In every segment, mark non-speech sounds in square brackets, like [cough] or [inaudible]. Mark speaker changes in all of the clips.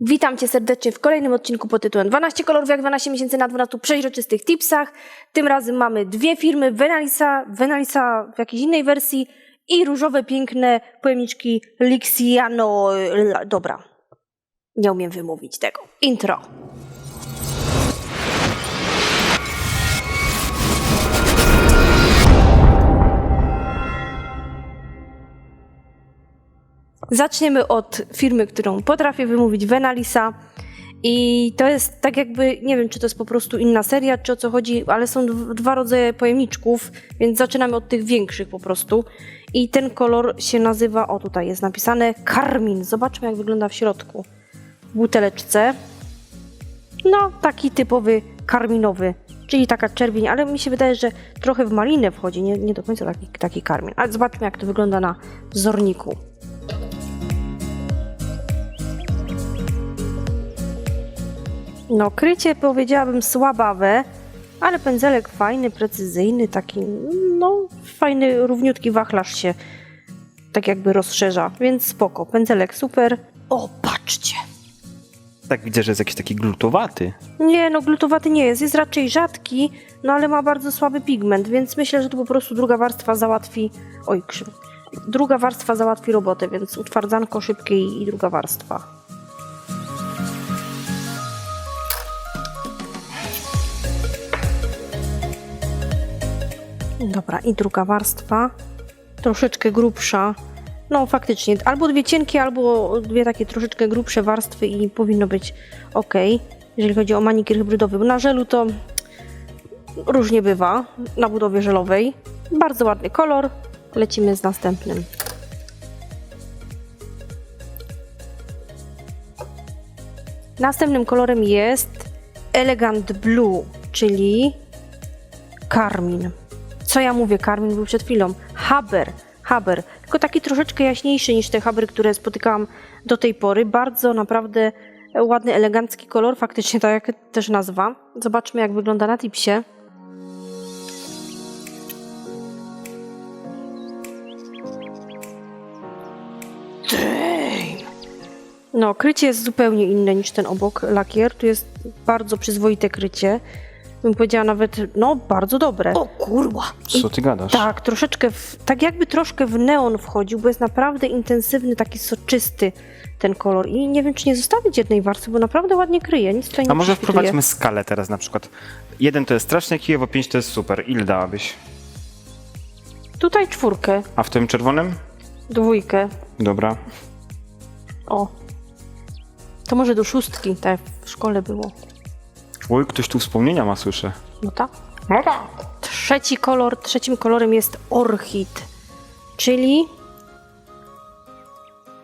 Speaker 1: Witam Cię serdecznie w kolejnym odcinku pod tytułem 12 kolorów jak 12 miesięcy na 12 przeźroczystych tipsach. Tym razem mamy dwie firmy, Venalisa, Venalisa w jakiejś innej wersji i różowe, piękne pojemniczki Lixiano. Dobra, nie umiem wymówić tego. Intro. Zaczniemy od firmy, którą potrafię wymówić, Venalisa. I to jest tak jakby, nie wiem, czy to jest po prostu inna seria, czy o co chodzi, ale są dw- dwa rodzaje pojemniczków, więc zaczynamy od tych większych po prostu. I ten kolor się nazywa, o tutaj jest napisane, karmin. Zobaczmy, jak wygląda w środku. W buteleczce. No, taki typowy karminowy, czyli taka czerwień, ale mi się wydaje, że trochę w malinę wchodzi, nie, nie do końca taki, taki karmin. Ale zobaczmy, jak to wygląda na wzorniku. No, krycie powiedziałabym słabawe, ale pędzelek fajny, precyzyjny, taki, no, fajny, równiutki wachlarz się tak jakby rozszerza, więc spoko. Pędzelek super. O, patrzcie!
Speaker 2: Tak widzę, że jest jakiś taki glutowaty.
Speaker 1: Nie, no glutowaty nie jest, jest raczej rzadki, no ale ma bardzo słaby pigment, więc myślę, że tu po prostu druga warstwa załatwi... Oj, krzyw. Druga warstwa załatwi robotę, więc utwardzanko szybkie i i druga warstwa. Dobra, i druga warstwa. Troszeczkę grubsza. No faktycznie, albo dwie cienkie, albo dwie takie troszeczkę grubsze warstwy i powinno być ok, jeżeli chodzi o manikier hybrydowy. Na żelu to różnie bywa na budowie żelowej. Bardzo ładny kolor. Lecimy z następnym. Następnym kolorem jest Elegant Blue, czyli karmin. Co ja mówię? Karmin był przed chwilą. Haber. Haber. Tylko taki troszeczkę jaśniejszy niż te haber, które spotykałam do tej pory. Bardzo naprawdę ładny, elegancki kolor. Faktycznie tak jak też nazwa. Zobaczmy jak wygląda na tipsie. No, krycie jest zupełnie inne niż ten obok lakier. Tu jest bardzo przyzwoite krycie. Bym powiedziała nawet, no, bardzo dobre.
Speaker 3: O kurwa!
Speaker 2: Co ty gadasz?
Speaker 1: Tak, troszeczkę, w, tak jakby troszkę w neon wchodził, bo jest naprawdę intensywny, taki soczysty ten kolor. I nie wiem, czy nie zostawić jednej warstwy, bo naprawdę ładnie kryje, nic tutaj nie
Speaker 2: A może
Speaker 1: prześwituje.
Speaker 2: wprowadźmy skalę teraz na przykład. Jeden to jest strasznie kijowo, pięć to jest super. Ile dałabyś?
Speaker 1: Tutaj czwórkę,
Speaker 2: A w tym czerwonym?
Speaker 1: dwójkę,
Speaker 2: Dobra.
Speaker 1: o. To może do szóstki, tak jak w szkole było.
Speaker 2: Oj, ktoś tu wspomnienia ma, słyszę.
Speaker 1: No tak. Trzeci kolor, trzecim kolorem jest orchid, czyli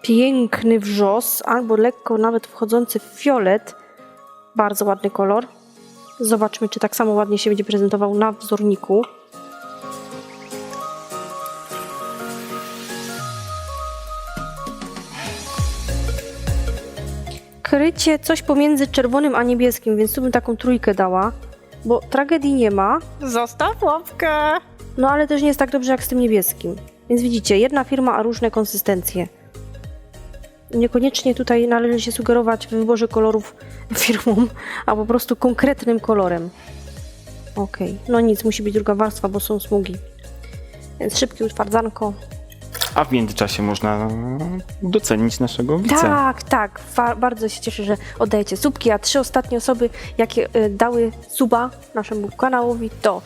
Speaker 1: piękny wrzos, albo lekko nawet wchodzący w fiolet. Bardzo ładny kolor. Zobaczmy, czy tak samo ładnie się będzie prezentował na wzorniku. Krycie coś pomiędzy czerwonym a niebieskim, więc tu bym taką trójkę dała, bo tragedii nie ma,
Speaker 3: Zostaw łapkę!
Speaker 1: no ale też nie jest tak dobrze jak z tym niebieskim. Więc widzicie, jedna firma, a różne konsystencje. Niekoniecznie tutaj należy się sugerować w wyborze kolorów [laughs] firmom, a po prostu konkretnym kolorem. Okej, no nic, musi być druga warstwa, bo są smugi. Więc szybkie utwardzanko.
Speaker 2: A w międzyczasie można docenić naszego wice.
Speaker 1: Tak, tak, fa- bardzo się cieszę, że oddajecie subki, a trzy ostatnie osoby, jakie y, dały suba naszemu kanałowi, to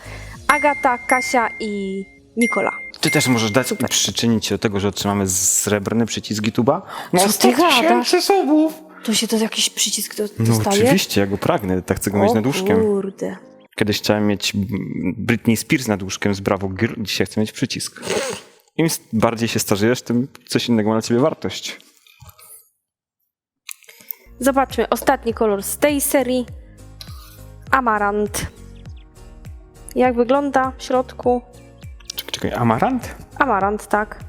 Speaker 1: Agata, Kasia i Nikola.
Speaker 2: Ty też możesz dać
Speaker 1: Super.
Speaker 2: przyczynić się do tego, że otrzymamy srebrny przycisk YouTube'a? No
Speaker 1: Co ty
Speaker 2: 100
Speaker 1: gadasz?
Speaker 2: tysięcy subów!
Speaker 1: Tu się to jakiś przycisk do,
Speaker 2: No
Speaker 1: dostaje?
Speaker 2: oczywiście, ja go pragnę, tak chcę go mieć
Speaker 1: o
Speaker 2: nad łóżkiem.
Speaker 1: kurde.
Speaker 2: Kiedyś chciałem mieć mm, Britney Spears nad łóżkiem z Bravo Girl, dzisiaj chcę mieć przycisk. Im bardziej się starzejesz, tym coś innego ma dla ciebie wartość.
Speaker 1: Zobaczmy ostatni kolor z tej serii. Amarant. Jak wygląda w środku?
Speaker 2: Czekaj, czekaj, amarant?
Speaker 1: Amarant, tak.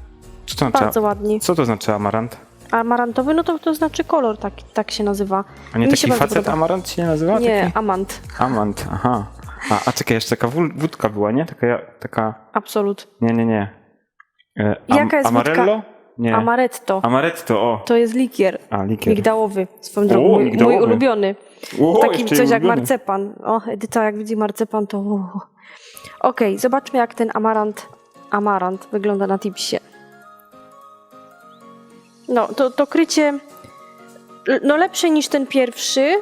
Speaker 2: Co to znaczy,
Speaker 1: Bardzo ładnie.
Speaker 2: co to znaczy amarant?
Speaker 1: Amarantowy, no to, to znaczy kolor, tak, tak się nazywa.
Speaker 2: A nie
Speaker 1: Mi
Speaker 2: taki facet
Speaker 1: podoba.
Speaker 2: amarant się nie nazywa?
Speaker 1: Nie,
Speaker 2: Taki?
Speaker 1: amant.
Speaker 2: Amant, aha. A, a czekaj, jeszcze taka wód- wódka była, nie? Taka, taka...
Speaker 1: Absolut.
Speaker 2: Nie, nie, nie. E,
Speaker 1: Jaka jest
Speaker 2: Amarello? Nie.
Speaker 1: Amaretto.
Speaker 2: Amaretto, o.
Speaker 1: To jest likier
Speaker 2: A, likier.
Speaker 1: migdałowy. Swoją drogą, mój,
Speaker 2: migdałowy.
Speaker 1: mój ulubiony.
Speaker 2: O,
Speaker 1: Taki
Speaker 2: jeszcze
Speaker 1: coś jak
Speaker 2: ulubiony.
Speaker 1: marcepan. O, Edyta, jak widzi marcepan, to... Okej, zobaczmy jak ten amarant, amarant wygląda na tipsie. No, to, to krycie l- no lepsze niż ten pierwszy.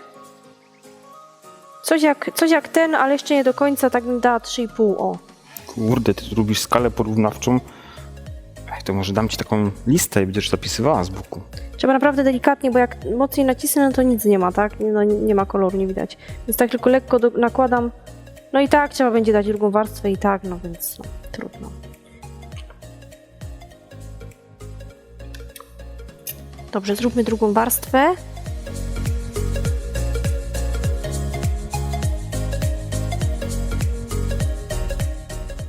Speaker 1: Coś jak, coś jak ten, ale jeszcze nie do końca, tak bym dała 3,5, o.
Speaker 2: Kurde, ty tu lubisz skalę porównawczą. To może dam ci taką listę i będziesz zapisywała z boku.
Speaker 1: Trzeba naprawdę delikatnie, bo jak mocniej nacisnę, no to nic nie ma, tak? No, nie ma koloru, nie widać. Więc tak tylko lekko do, nakładam. No i tak trzeba będzie dać drugą warstwę i tak, no więc no, trudno. Dobrze, zróbmy drugą warstwę.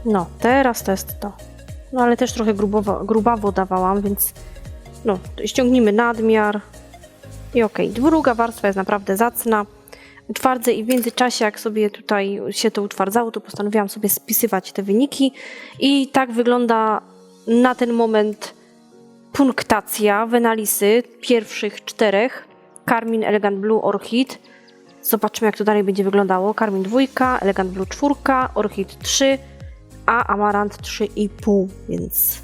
Speaker 1: No, teraz to jest to. No ale też trochę grubowo, grubawo dawałam, więc no, ściągnijmy nadmiar i okej. Druga warstwa jest naprawdę zacna. Utwardzę i w międzyczasie, jak sobie tutaj się to utwardzało, to postanowiłam sobie spisywać te wyniki i tak wygląda na ten moment punktacja Venalisy pierwszych czterech. Carmin Elegant Blue Orchid. Zobaczmy, jak to dalej będzie wyglądało. Carmin dwójka, Elegant Blue czwórka, Orchid 3, a Amarant 3,5, więc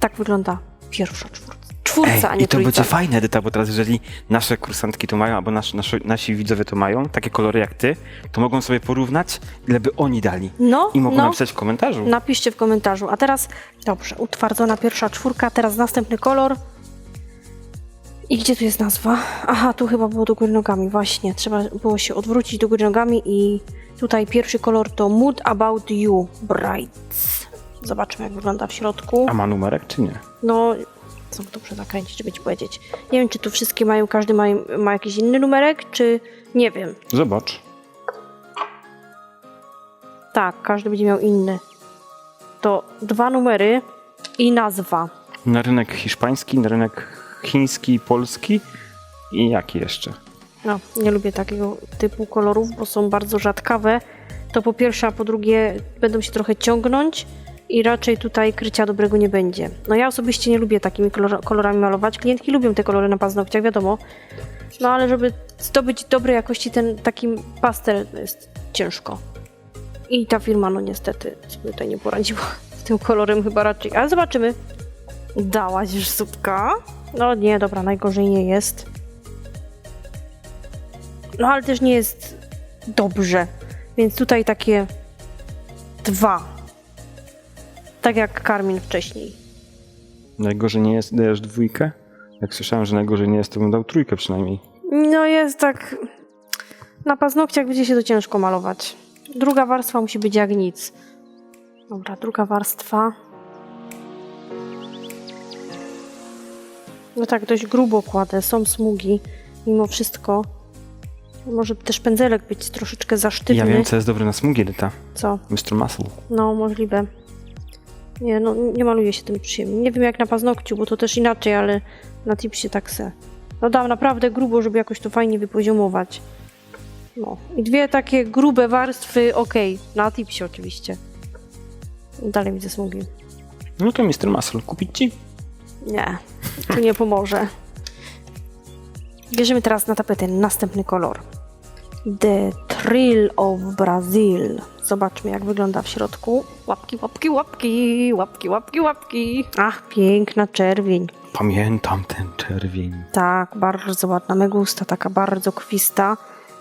Speaker 1: tak wygląda pierwsza czwórka. Czwórca, a nie
Speaker 2: I to
Speaker 1: trójca.
Speaker 2: będzie fajne, Edyta, bo teraz jeżeli nasze kursantki to mają, albo nasz, nasze, nasi widzowie to mają, takie kolory jak ty, to mogą sobie porównać, ile by oni dali.
Speaker 1: No,
Speaker 2: I mogą
Speaker 1: no.
Speaker 2: napisać w komentarzu.
Speaker 1: Napiszcie w komentarzu. A teraz, dobrze, utwardzona pierwsza czwórka, teraz następny kolor. I gdzie tu jest nazwa? Aha, tu chyba było do góry nogami, właśnie. Trzeba było się odwrócić do góry nogami i tutaj pierwszy kolor to Mood About You Brights. Zobaczmy, jak wygląda w środku.
Speaker 2: A ma numerek, czy nie?
Speaker 1: No, co dobrze zakręcić, żeby ci powiedzieć. Nie wiem, czy tu wszystkie mają, każdy ma, ma jakiś inny numerek, czy nie wiem.
Speaker 2: Zobacz.
Speaker 1: Tak, każdy będzie miał inny. To dwa numery i nazwa.
Speaker 2: Na rynek hiszpański, na rynek chiński, polski i jaki jeszcze?
Speaker 1: No, nie lubię takiego typu kolorów, bo są bardzo rzadkawe. To po pierwsze, a po drugie będą się trochę ciągnąć i raczej tutaj krycia dobrego nie będzie. No ja osobiście nie lubię takimi kolor- kolorami malować. Klientki lubią te kolory na paznokciach, wiadomo. No ale żeby zdobyć dobrej jakości ten taki pastel jest ciężko. I ta firma no niestety sobie tutaj nie poradziła [laughs] z tym kolorem chyba raczej. Ale zobaczymy. Dałaś już słupka? No nie, dobra, najgorzej nie jest. No ale też nie jest dobrze. Więc tutaj takie dwa. Tak jak Karmin wcześniej.
Speaker 2: Najgorzej nie jest, dajesz dwójkę? Jak słyszałem, że najgorzej nie jest, to bym dał trójkę przynajmniej.
Speaker 1: No jest tak. Na paznokciach będzie się to ciężko malować. Druga warstwa musi być jak nic. Dobra, druga warstwa. No tak, dość grubo kładę. Są smugi. Mimo wszystko. Może też pędzelek być troszeczkę za sztywny.
Speaker 2: Ja wiem, co jest dobre na smugi, Edyta.
Speaker 1: Co?
Speaker 2: Mr. Muscle.
Speaker 1: No, możliwe. Nie, no nie maluje się tym przyjemnie. Nie wiem jak na paznokciu, bo to też inaczej, ale na tipsie tak se. No dam naprawdę grubo, żeby jakoś to fajnie wypoziomować. No. I dwie takie grube warstwy, okej. Na tipsie oczywiście. Dalej widzę smugi.
Speaker 2: No to Mr. Muscle, kupić ci?
Speaker 1: Nie, to nie pomoże. Bierzemy teraz na tapetę następny kolor. The Thrill of Brazil. Zobaczmy, jak wygląda w środku. Łapki, łapki, łapki, łapki, łapki, łapki. Ach, piękna czerwień.
Speaker 2: Pamiętam ten czerwień.
Speaker 1: Tak, bardzo ładna megusta, taka bardzo kwista,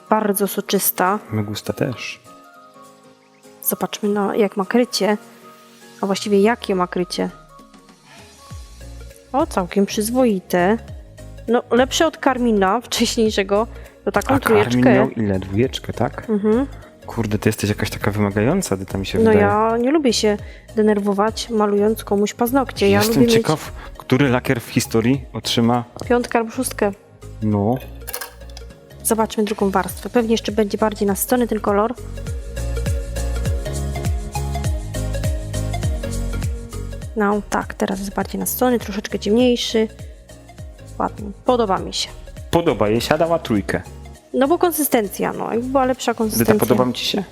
Speaker 1: bardzo soczysta.
Speaker 2: Megusta też.
Speaker 1: Zobaczmy, no, jak ma krycie. A właściwie jakie ma krycie. O, całkiem przyzwoite. No, lepsze od Karmina wcześniejszego. To taką
Speaker 2: A Karmin
Speaker 1: trójeczkę.
Speaker 2: miał ile? Dwójeczkę, tak?
Speaker 1: Mhm.
Speaker 2: Kurde, ty jesteś jakaś taka wymagająca, Edyta mi się
Speaker 1: No
Speaker 2: wydaje.
Speaker 1: ja nie lubię się denerwować malując komuś paznokcie. Ja
Speaker 2: Jestem
Speaker 1: lubię
Speaker 2: ciekaw, który lakier w historii otrzyma,
Speaker 1: piątkę albo szóstkę.
Speaker 2: no,
Speaker 1: Zobaczmy drugą warstwę. Pewnie jeszcze będzie bardziej nasycony ten kolor. No tak, teraz jest bardziej nasycony, troszeczkę ciemniejszy. Ładny, podoba mi się.
Speaker 2: podoba jej, siadała trójkę.
Speaker 1: No bo konsystencja, no, jakby była lepsza konsystencja.
Speaker 2: podoba mi ci się?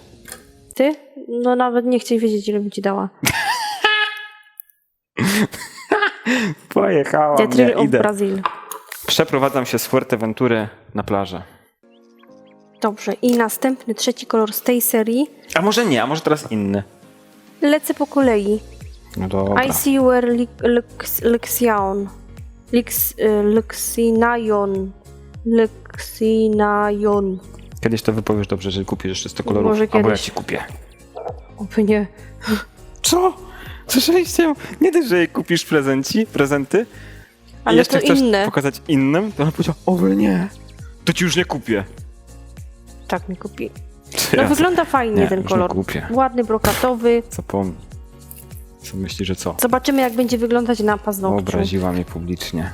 Speaker 1: Ty? No nawet nie chcę wiedzieć, ile by ci dała. [laughs]
Speaker 2: Pojechałam, nie,
Speaker 1: of
Speaker 2: idę.
Speaker 1: Brazil.
Speaker 2: Przeprowadzam się z Fuerteventury na plażę.
Speaker 1: Dobrze, i następny, trzeci kolor z tej serii.
Speaker 2: A może nie, a może teraz inny.
Speaker 1: Lecę po kolei.
Speaker 2: No dobra.
Speaker 1: I see where Luxion. Lix, y. Luxinajon.
Speaker 2: Kiedyś to wypowiesz dobrze, że kupisz jeszcze 100 kolorów.
Speaker 1: Może
Speaker 2: Albo ja
Speaker 1: kiedyś.
Speaker 2: ci kupię.
Speaker 1: Oby nie.
Speaker 2: Co? Słyszeliście? Nie dość, że jej kupisz prezenci, prezenty,
Speaker 1: Ale
Speaker 2: i jeszcze
Speaker 1: to
Speaker 2: chcesz
Speaker 1: inne.
Speaker 2: pokazać innym, to ona powiedziała, oby nie, to ci już nie kupię.
Speaker 1: Tak mi kupi. No
Speaker 2: ja
Speaker 1: wygląda fajnie
Speaker 2: Nie,
Speaker 1: ten
Speaker 2: już nie
Speaker 1: kolor.
Speaker 2: kupię.
Speaker 1: Ładny, brokatowy.
Speaker 2: Zapomnij. Co że co?
Speaker 1: Zobaczymy, jak będzie wyglądać na paznokciu.
Speaker 2: Obraziła mnie publicznie.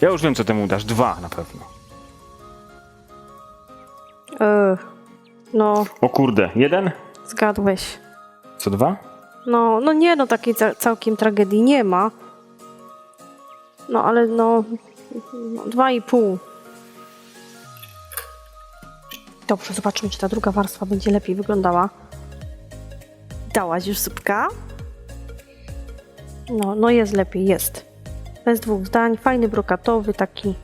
Speaker 2: Ja już wiem, co temu dasz. Dwa na pewno.
Speaker 1: Ech. No,
Speaker 2: O kurde, jeden?
Speaker 1: zgadłeś.
Speaker 2: Co dwa?
Speaker 1: No, no nie, no takiej ca- całkiem tragedii nie ma. No, ale no, no dwa i pół. Dobrze, zobaczmy, czy ta druga warstwa będzie lepiej wyglądała. Dałaś już słupka? No, no jest lepiej, jest. Bez dwóch zdań, fajny brokatowy, taki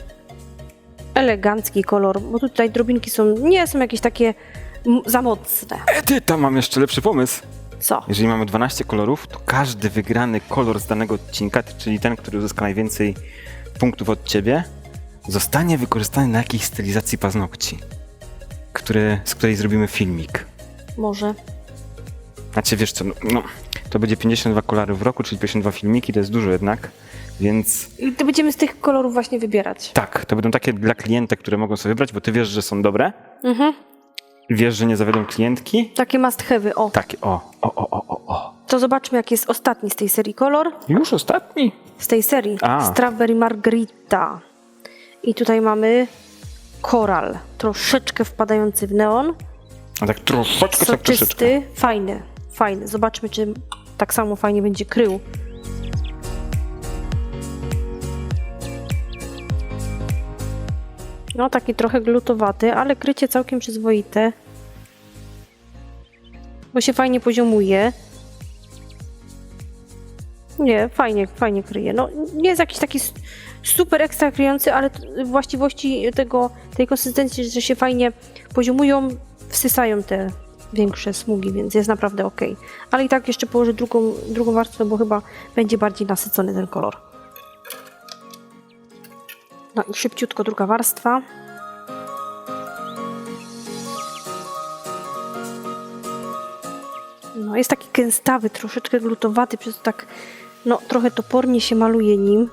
Speaker 1: elegancki kolor, bo tutaj drobinki są, nie są jakieś takie m- za mocne.
Speaker 2: Edyta, mam jeszcze lepszy pomysł.
Speaker 1: Co?
Speaker 2: Jeżeli mamy 12 kolorów, to każdy wygrany kolor z danego odcinka, czyli ten, który uzyska najwięcej punktów od ciebie, zostanie wykorzystany na jakiejś stylizacji paznokci, który, z której zrobimy filmik.
Speaker 1: Może.
Speaker 2: Znaczy, wiesz co, no, no, to będzie 52 kolory w roku, czyli 52 filmiki, to jest dużo jednak, więc
Speaker 1: I to będziemy z tych kolorów właśnie wybierać.
Speaker 2: tak, to będą takie dla klienta, które mogą sobie wybrać, bo ty wiesz, że są dobre,
Speaker 1: Mhm.
Speaker 2: wiesz, że nie zawiodą klientki.
Speaker 1: Takie must have. O,
Speaker 2: Takie, o, o, o, o, o, o.
Speaker 1: to zobaczmy, jaki jest ostatni z tej serii kolor.
Speaker 2: Już ostatni?
Speaker 1: Z tej serii.
Speaker 2: A.
Speaker 1: Strawberry Margarita. I tutaj mamy koral. Troszeczkę wpadający w neon.
Speaker 2: A tak troszeczkę, tak troszeczkę.
Speaker 1: Soczysty. Fajny. Fajny. Zobaczmy, czy tak samo fajnie będzie krył. No, taki trochę glutowaty, ale krycie całkiem przyzwoite. Bo się fajnie poziomuje. Nie, fajnie, fajnie kryje. No, nie jest jakiś taki super ekstra kryjący, ale właściwości tego, tej konsystencji, że się fajnie poziomują, wsysają te większe smugi, więc jest naprawdę ok. Ale i tak jeszcze położę drugą, drugą warstwę, bo chyba będzie bardziej nasycony ten kolor. No i szybciutko druga warstwa. No jest taki gęstawy, troszeczkę glutowaty, przez to tak no trochę topornie się maluje nim.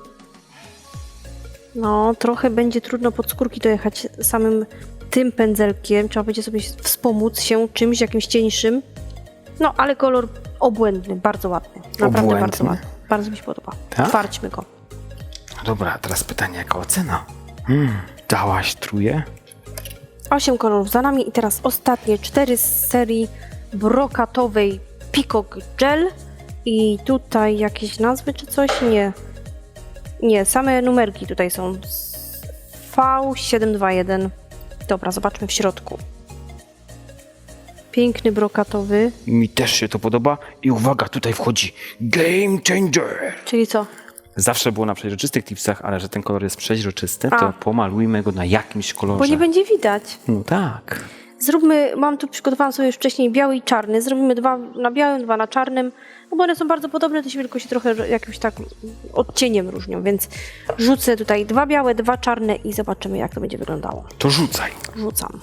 Speaker 1: No, trochę będzie trudno pod skórki dojechać samym tym pędzelkiem. Trzeba będzie sobie wspomóc się czymś, jakimś cieńszym. No, ale kolor obłędny, bardzo ładny. Naprawdę
Speaker 2: Obłędny?
Speaker 1: bardzo ładny. Bardzo mi się podoba.
Speaker 2: Tak?
Speaker 1: Otwarćmy go.
Speaker 2: Dobra, teraz pytanie, jaka ocena? Hmm, dałaś truje?
Speaker 1: Osiem kolorów za nami i teraz ostatnie cztery z serii brokatowej Peacock Gel. I tutaj jakieś nazwy czy coś? Nie. Nie, same numerki tutaj są. V721. Dobra, zobaczmy w środku. Piękny brokatowy.
Speaker 2: Mi też się to podoba i uwaga, tutaj wchodzi Game Changer!
Speaker 1: Czyli co?
Speaker 2: Zawsze było na przejrzystych tipsach, ale że ten kolor jest przeźroczysty,
Speaker 1: A.
Speaker 2: to pomalujmy go na jakimś kolorze.
Speaker 1: Bo nie będzie widać.
Speaker 2: No tak.
Speaker 1: Zróbmy, mam tu przygotowałam sobie już wcześniej biały i czarny. Zrobimy dwa na białym, dwa na czarnym. No bo one są bardzo podobne, to się tylko się trochę jakimś tak odcieniem różnią, więc rzucę tutaj dwa białe, dwa czarne i zobaczymy jak to będzie wyglądało.
Speaker 2: To rzucaj.
Speaker 1: Rzucam.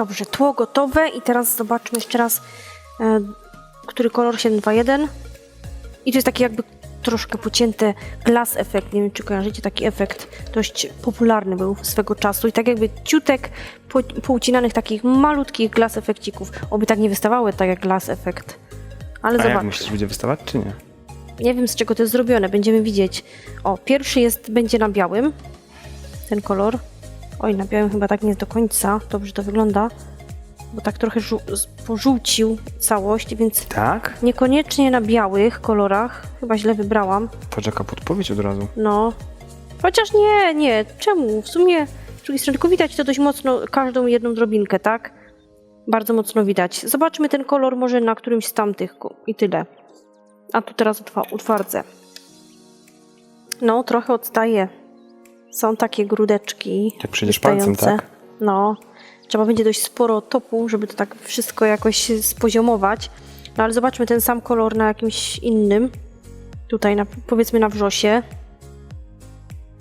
Speaker 1: Dobrze, tło gotowe i teraz zobaczmy jeszcze raz, e, który kolor 721. I to jest taki jakby troszkę pocięte glass effect. Nie wiem, czy kojarzycie taki efekt. Dość popularny był swego czasu. I tak jakby ciutek po, poucinanych takich malutkich glass efekcików. Oby tak nie wystawały tak jak glass effect. Ale
Speaker 2: A jak myślisz, będzie wystawać, czy nie?
Speaker 1: Nie wiem z czego to jest zrobione, będziemy widzieć. O, pierwszy jest, będzie na białym. Ten kolor. Oj, na białym chyba tak nie jest do końca. Dobrze to wygląda. Bo tak trochę pożółcił całość, więc
Speaker 2: Tak?
Speaker 1: niekoniecznie na białych kolorach. Chyba źle wybrałam.
Speaker 2: Poczeka podpowiedź od razu.
Speaker 1: No. Chociaż nie, nie. Czemu? W sumie z drugiej strony tylko widać to dość mocno, każdą jedną drobinkę, tak? Bardzo mocno widać. Zobaczmy ten kolor może na którymś z tamtych i tyle. A tu teraz utwa- utwardzę. No, trochę odstaje. Są takie grudeczki.
Speaker 2: Jak przejdziesz palcem, tak?
Speaker 1: No. Trzeba będzie dość sporo topu, żeby to tak wszystko jakoś spoziomować. No ale zobaczmy ten sam kolor na jakimś innym. Tutaj na, powiedzmy na wrzosie.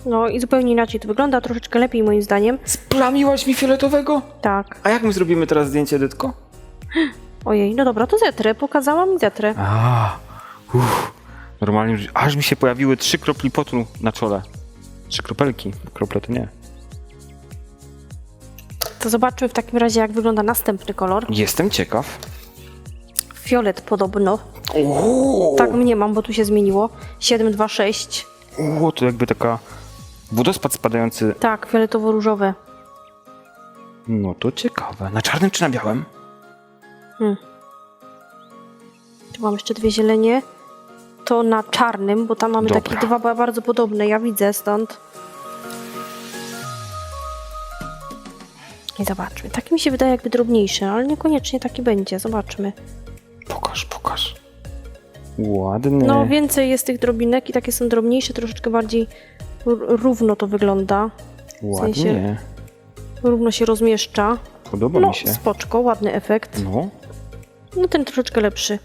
Speaker 1: No i zupełnie inaczej to wygląda, troszeczkę lepiej moim zdaniem.
Speaker 2: Splamiłaś mi fioletowego?
Speaker 1: Tak.
Speaker 2: A jak my zrobimy teraz zdjęcie, Edytko?
Speaker 1: Ojej, no dobra, to zetrę. Pokazałam i zetrę.
Speaker 2: A, uff. Normalnie, już- aż mi się pojawiły trzy kropli potu na czole. Trzy kropelki. Krople to nie.
Speaker 1: To zobaczmy w takim razie, jak wygląda następny kolor.
Speaker 2: Jestem ciekaw.
Speaker 1: Fiolet podobno.
Speaker 2: O,
Speaker 1: Tak mnie mam, bo tu się zmieniło. 726.
Speaker 2: o, to jakby taka wodospad spadający.
Speaker 1: Tak, fioletowo-różowe.
Speaker 2: No to ciekawe. Na czarnym czy na białym?
Speaker 1: Tu mam jeszcze dwie zielenie. To na czarnym, bo tam mamy
Speaker 2: Dobra.
Speaker 1: takie dwa ba- bardzo podobne. Ja widzę stąd. I zobaczmy. Taki mi się wydaje jakby drobniejszy, ale niekoniecznie taki będzie. Zobaczmy.
Speaker 2: Pokaż, pokaż. Ładny.
Speaker 1: No, więcej jest tych drobinek i takie są drobniejsze, troszeczkę bardziej równo to wygląda.
Speaker 2: Ładnie.
Speaker 1: sensie- Równo się rozmieszcza.
Speaker 2: Podoba
Speaker 1: No,
Speaker 2: mi się.
Speaker 1: spoczko, ładny efekt.
Speaker 2: No.
Speaker 1: No ten troszeczkę lepszy,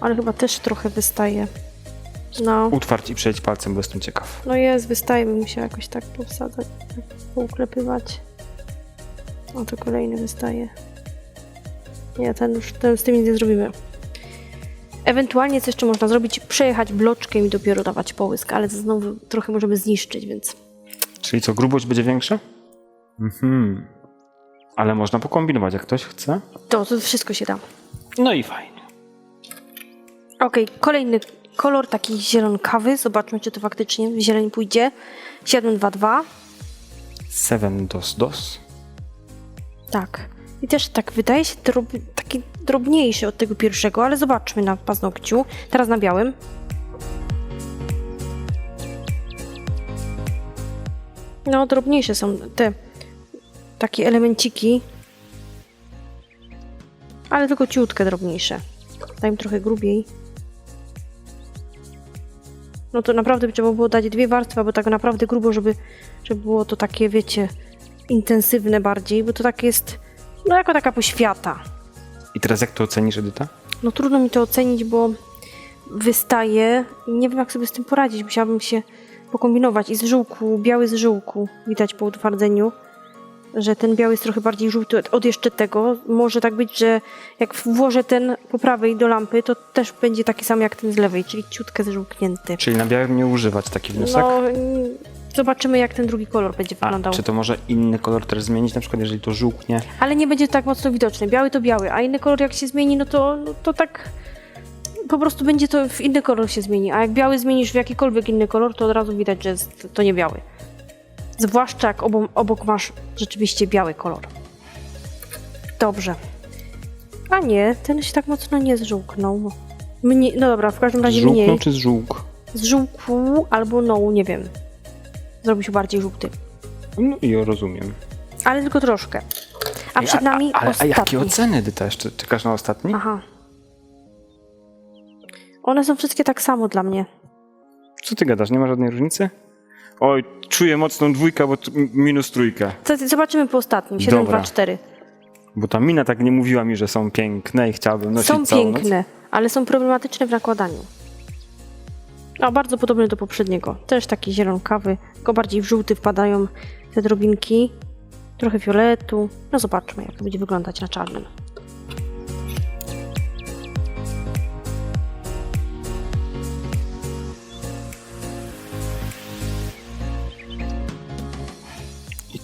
Speaker 1: ale chyba też trochę wystaje. No,
Speaker 2: Utwarć i przejdź palcem, bo jestem ciekaw.
Speaker 1: no jest, wystaje, bym musiała jakoś tak powsadzać, tak pouklepywać. O, to kolejny wystaje. Nie, ten już, ten z tym nic nie zrobimy. Ewentualnie co jeszcze można zrobić? Przejechać bloczkiem i dopiero dawać połysk, ale znowu trochę możemy zniszczyć, więc
Speaker 2: Czyli co, grubość będzie większa? Mhm. Ale można pokombinować, jak ktoś chce.
Speaker 1: to, to wszystko się da.
Speaker 2: No i fajnie.
Speaker 1: Okej, kolejny kolor taki zielonkawy. Zobaczmy, czy to faktycznie w zieleń pójdzie. 722.
Speaker 2: Seven dos dos.
Speaker 1: Tak. I też tak wydaje się drob, taki drobniejszy od tego pierwszego, ale zobaczmy na paznokciu. Teraz na białym. No, drobniejsze są te takie elemenciki. Ale tylko ciutkę drobniejsze. Dajmy trochę grubiej. No to naprawdę trzeba było dać dwie warstwy, albo tak naprawdę grubo, żeby, żeby było to takie, wiecie, intensywne bardziej, bo to tak jest, no jako taka poświata.
Speaker 2: I teraz jak to ocenisz, Edyta?
Speaker 1: No trudno mi to ocenić, bo wystaje. Nie wiem, jak sobie z tym poradzić. Musiałabym się pokombinować. I z żółku, biały z żółku widać po utwardzeniu, że ten biały jest trochę bardziej żółty od- jeszcze tego. Może tak być, że jak włożę ten po prawej do lampy, to też będzie taki sam jak ten z lewej, czyli ciutkę zżółknięty.
Speaker 2: Czyli na białym nie używać taki wniosek?
Speaker 1: No, mm, zobaczymy, jak ten drugi kolor będzie
Speaker 2: A,
Speaker 1: wyglądał.
Speaker 2: czy to może inny kolor też zmienić, na przykład jeżeli to żółknie?
Speaker 1: Ale nie będzie tak mocno widoczny. Biały to biały, a inny kolor jak się zmieni, no to, no to tak po prostu będzie to w inny kolor się zmieni. A jak biały zmienisz w jakikolwiek inny kolor, to od razu widać, że jest, to nie biały. Zwłaszcza jak obok, obok masz rzeczywiście biały kolor. Dobrze. A nie, ten się tak mocno nie zżółknął. Mnie, no dobra, w każdym razie
Speaker 2: Żółknął
Speaker 1: mniej.
Speaker 2: czy zżółk?
Speaker 1: Zżółkł albo no, nie wiem. Zrobił się bardziej żółty.
Speaker 2: No i ja rozumiem.
Speaker 1: Ale tylko troszkę. A przed nami
Speaker 2: a, ale, a
Speaker 1: ostatni.
Speaker 2: jakie oceny, Edyta? Jeszcze czekasz na ostatni?
Speaker 1: Aha. One są wszystkie tak samo dla mnie.
Speaker 2: Co ty gadasz? Nie ma żadnej różnicy? Oj, czuję mocną dwójkę, bo minus trójkę.
Speaker 1: Co- Zobaczymy po ostatnim. 7,
Speaker 2: Dobra.
Speaker 1: 2, 4.
Speaker 2: Bo ta mina tak nie mówiła mi, że są piękne i chciałabym nosić
Speaker 1: Są
Speaker 2: całą noc.
Speaker 1: piękne, ale są problematyczne w nakładaniu. No, bardzo podobny do poprzedniego. Też taki zielonkawy, tylko bardziej w żółty wpadają te drobinki. Trochę fioletu. No zobaczmy, jak to będzie wyglądać na czarnym.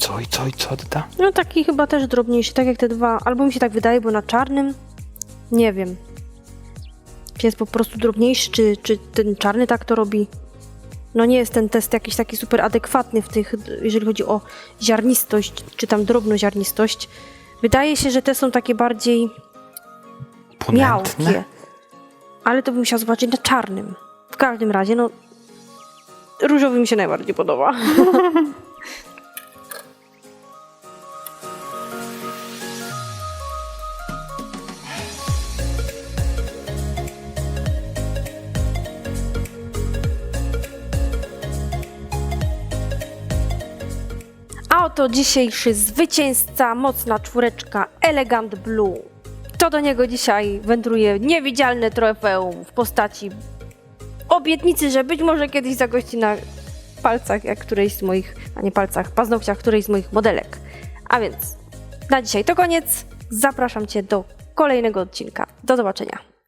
Speaker 2: Co, i co, i co odda?
Speaker 1: No taki chyba też drobniejszy, tak jak te dwa. Albo mi się tak wydaje, bo na czarnym nie wiem. Czy jest po prostu drobniejszy, czy, czy ten czarny tak to robi? No nie jest ten test jakiś taki super adekwatny w tych, jeżeli chodzi o ziarnistość, czy tam drobnoziarnistość. Wydaje się, że te są takie bardziej
Speaker 2: Ponętne?
Speaker 1: miałkie. Ale to bym musiała zobaczyć na czarnym. W każdym razie, no różowy mi się najbardziej podoba. [laughs] A oto dzisiejszy zwycięzca, mocna czwóreczka Elegant Blue. To do niego dzisiaj wędruje niewidzialne trofeum w postaci obietnicy, że być może kiedyś zagości na palcach jak którejś z moich, a nie palcach, paznokciach którejś z moich modelek. A więc na dzisiaj to koniec. Zapraszam Cię do kolejnego odcinka. Do zobaczenia.